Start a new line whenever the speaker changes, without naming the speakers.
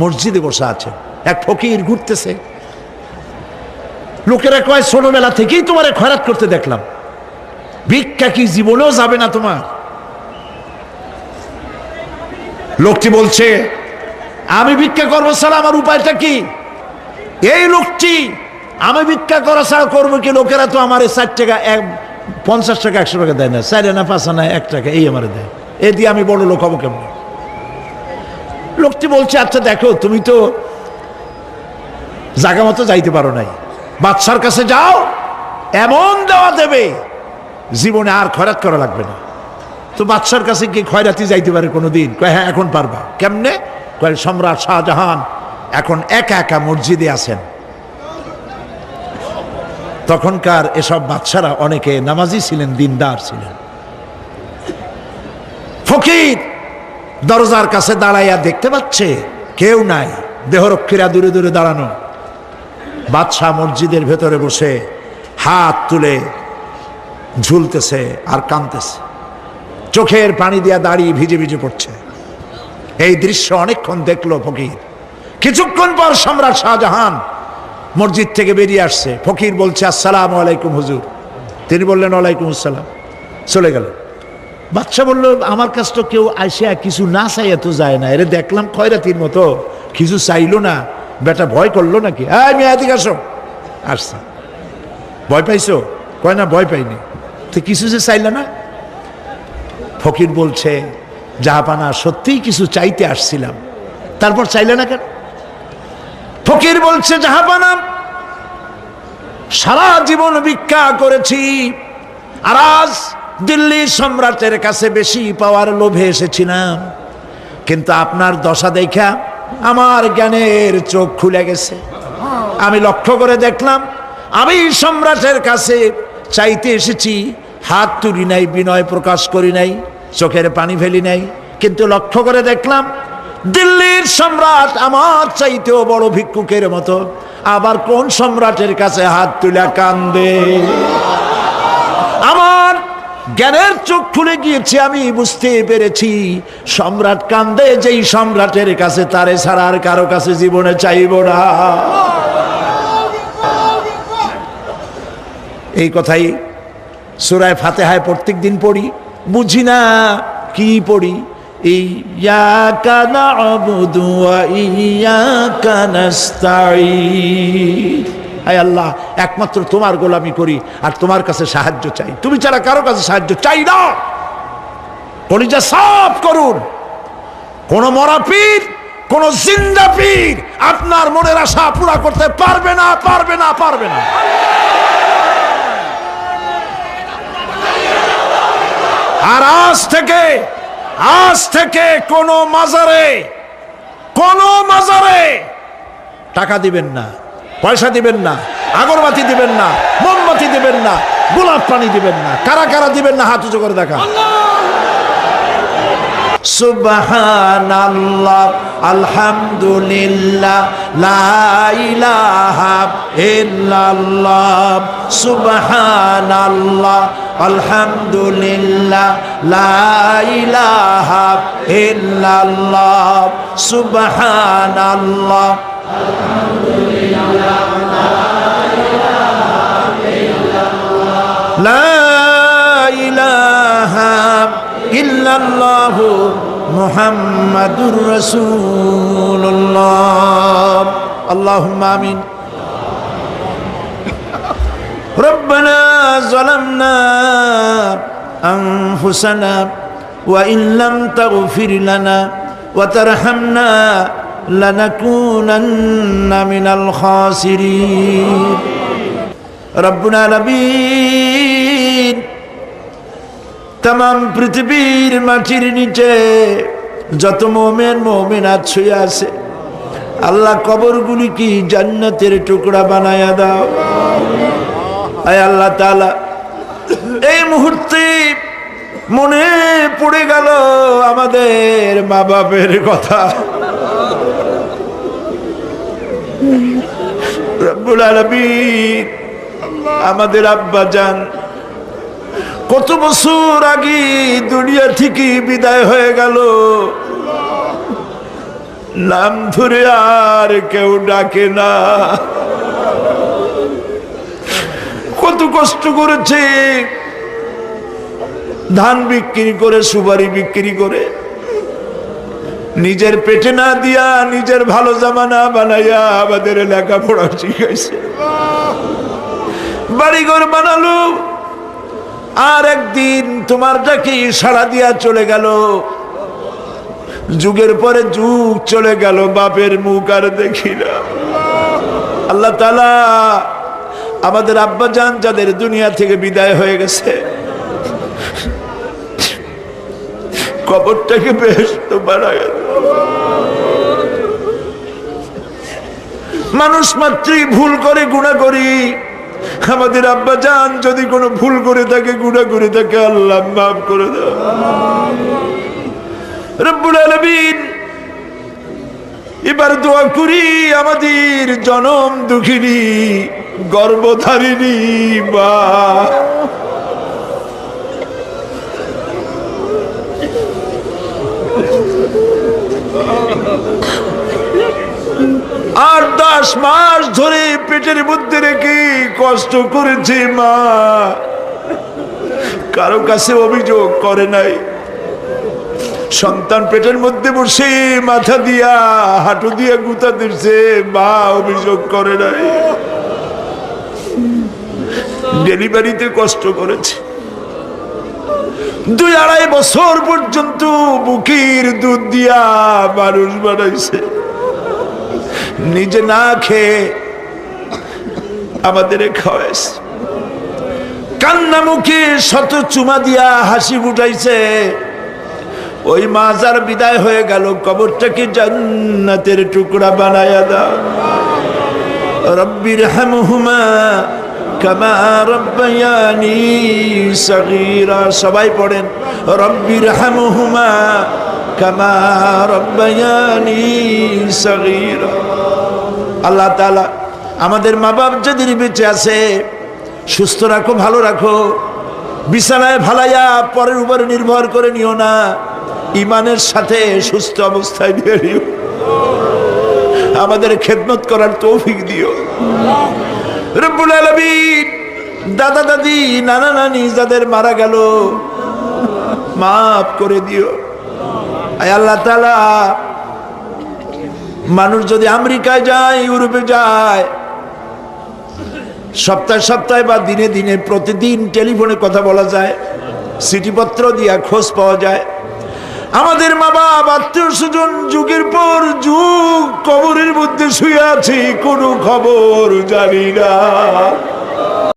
মসজিদে বসে আছে। এক ফকির ঘুরতেছে। লোকেরা কয় ছোটবেলা থেকেই তোমার খয়রাত করতে দেখলাম। ভিক্ষা কি জীবনেও যাবে না তোমার? লোকটি বলছে, আমি ভিক্ষা করব স্যার আমার উপায়টা কি? এই লোকটি, আমি ভিক্ষা করা ছাড়া করব কি? লোকেরা তো আমার ষাট টাকা, এক, পঞ্চাশ টাকা, একশো টাকা দেয় না। চার আনা পাঁচ আনা এক টাকা, এই আমার দেয়। এ দিয়ে আমি বড় লোক হব কেমন? লোকটি বলছে আচ্ছা দেখো, তুমি তো জায়গা মতো যাইতে পারো নাই। বাদশার কাছে যাও, এমন দেওয়া দেবে, জীবনে আর খয়রাত করা লাগবে না। তো বাদশার কাছে কি খয়রাতি যাইতে পারে কোনোদিন। কয় হ্যাঁ এখন পারবা। কেমনে? কয়, সম্রাট শাহজাহান এখন একা একা মসজিদে আছেন। তখনকার এসব বাচ্চারা অনেকে নামাজি ছিলেন, দিনদার ছিলেন। ফকির দরজার কাছে দাঁড়াইয়া দেখতে পাচ্ছে কেউ নাই। দেহরক্ষীরা দূরে দূরে দাঁড়ানো। বাদশাহ মসজিদের ভেতরে বসে হাত তুলে ঝুলতেছে আর কাঁদতেছে। চোখের পানি দিয়া দাঁড়িয়ে ভিজে ভিজে পড়ছে। এই দৃশ্য অনেকক্ষণ দেখল ফকির। কিছুক্ষণ পর সম্রাট শাহজাহান মসজিদ থেকে বেরিয়ে আসছে। ফকির বলছে, আসসালাম আলাইকুম হুজুর। তিনি বললেন, ওয়ালাইকুম আসসালাম। চলে গেল। বাচ্চা বলল, আমার কাছ তো কেউ আসিয়া কিছু না চাইয়া তো যায় না। এরে দেখলাম খয়রাতির মতো। কিছু চাইলো না। বেটা ভয় করল নাকি? হ্যাঁ মেয়ে আসো। আসছে। ভয় পাইছো? কয় না, ভয় পাইনি। তো কিছু যে চাইলে না? ফকির বলছে জাহাপানা সত্যিই কিছু চাইতে আসছিলাম। তারপর চাইলে না কেন? ফকির বলছে জাহাপানা সারা জীবন ভিক্ষা করেছি। আর আজ দিল্লির সম্রাটের কাছে বেশি পাওয়ার লোভে এসেছিলাম। কিন্তু আপনার দশা দেখা আমার জ্ঞানের চোখ খুলে গেছে। আমি লক্ষ্য করে দেখলাম, আমি সম্রাটের কাছে চাইতে এসেছি, হাত তুলি নাই, বিনয় প্রকাশ করি নাই, চোখের পানি ফেলি নাই। কিন্তু লক্ষ্য করে দেখলাম, দিল্লির সম্রাট আমার চাইতেও বড় ভিক্ষুকের মতো। আবার কোন সম্রাটের কাছে হাত তুলে কান্দে? আমার জ্ঞানের চোখ খুলে গিয়েছে, আমি বুঝতে পেরেছি। সম্রাট কান্দে, যেই সম্রাটের কাছে তারে ছাড়া আর কারও কাছে জীবনে চাইব না। এই কথাই সুরায় ফাতেহায় প্রত্যেক দিন পড়ি। বুঝি না কি পড়ি? ইয়াকা না'বুদু ওয়া ইয়াকা নাস্তাঈন। আয় আল্লাহ, একমাত্র তোমার গোলামি করি আর তোমার কাছে সাহায্য চাই। তুমি ছাড়া কারও কাছে সাহায্য চাই না। কলিজা সাফ করুন। কোন মরা পীর, কোন জিন্দা পীর আপনার মনের আশা পুরা করতে পারবে না পারবে না পারবে না। আর আজ থেকে আজ থেকে কোন মাজারে কোন মাজারে টাকা দিবেন না। পয়সা দিবেন না, আগরবাতি দিবেন না, মোমবাতি দিবেন না, গোলাপ পানি দিবেন না, কারা কারা দিবেন না, হাত উঁচু করে দেখা। সুবহানাল্লাহ, আলহামদুলিল্লাহ, লা ইলাহা ইল্লাল্লাহ, সুবহানাল্লাহ, আলহামদুলিল্লাহ, লা ইলাহা ইল্লাল্লাহ, সুবহানাল্লাহ। لا محمد رسول الله اللهم آمين ربنا ظلمنا أنفسنا وإن لم تغفر لنا وترحمنا لنكونن من الخاسرين রব্বুল আলামিন তাম পৃথিবীর মাটির নিচে যত মোমেন মোমেনাত ছুঁয়ে আছে, আল্লাহ কবরগুলি কি জান্নাতের টুকরা বানায়া দাও? আয় আল্লাহ তাআলা, এই মুহূর্তে মনে পড়ে গেল আমাদের মা বাপের কথা আমাদের আব্বা যান কত বছর আগে দুনিয়া থেকে বিদায় হয়ে গেল। নাম ধরে আর কেউ ডাকে না। কত কষ্ট করেছে। ধান বিক্রি করে, সুপারি বিক্রি করে। নিজের পেটে না দিয়া নিজের ভালো জামা না বানাইয়া আমাদের লেখাপড়া শিখাইছে। বাড়িঘর বানালো। আর একদিন তোমার ডাকে সাড়া দিয়া চলে গেল। যুগের পরে যুগ চলে গেল, বাপের মুখ আর দেখি না। আল্লাহ তালা আমাদের আব্বা যান যাদের দুনিয়া থেকে বিদায় হয়ে গেছে, কবরটাকে বেশ তো বাড়া গেল মানুষ মাত্রই ভুল করে, গুণা করি। আমাদের আব্বা যান যদি কোনো ভুল করে থাকে, গুণা করে থাকে, আল্লাহ মাফ করে দাও রব্বুল আলমিন। এবার দোয়া করি আমাদের জনম দুঃখিনী, গর্ভধারিণী বা আট দশ মাস ধরে পেটের মধ্যে রেখে কষ্ট করেছে মা। কারও কাছে অভিযোগ করে নাই। সন্তান পেটের মধ্যে বসে মাথা দিয়া, হাঁটু দিয়া গুতা দিচ্ছে, মা অভিযোগ করে নাই। ডেলিভারিতে কষ্ট করেছে। দুই আড়াই বছর পর্যন্ত বুকির দুধ দিয়া মানুষ বানাইছে। নিজে না খেয়ে আমাদের খাওয়াইছে। কান্না মুখে শত চুমা দিয়া হাসি ফুটাইছে। ওই মাজার বিদায় হয়ে গেল কবরটাকে জান্নাতের টুকরা বানায়া দাও। রব্বির হামহুমা সবাই পড়েন রব্বির হামহুমা আল্লাহ আমাদের মা বাপ যাদের বেঁচে আছে, সুস্থ রাখো, ভালো রাখো, বিছানায় ভালাইয়া পরের উপরে নির্ভর করে নিও না। ইমানের সাথে সুস্থ অবস্থায় নিয়ে নিও। আমাদের খেদমত করার তৌফিক দিও। দাদা দাদি, নানা নানি যাদের মারা গেল, মাফ করে দিও। আল্লাহ তাআলা, মানুষ যদি আমেরিকায় যায়, ইউরোপে যায়, সপ্তাহে সপ্তাহে বা দিনে দিনে, প্রতিদিন টেলিফোনে কথা বলা যায়, চিঠিপত্র দিয়া খোঁজ পাওয়া যায় আমাদের মা বাপ, আত্মীয় স্বজন, যুগের পর যুগ কবরের মধ্যে শুয়ে আছি, কোনো খবর জানি না।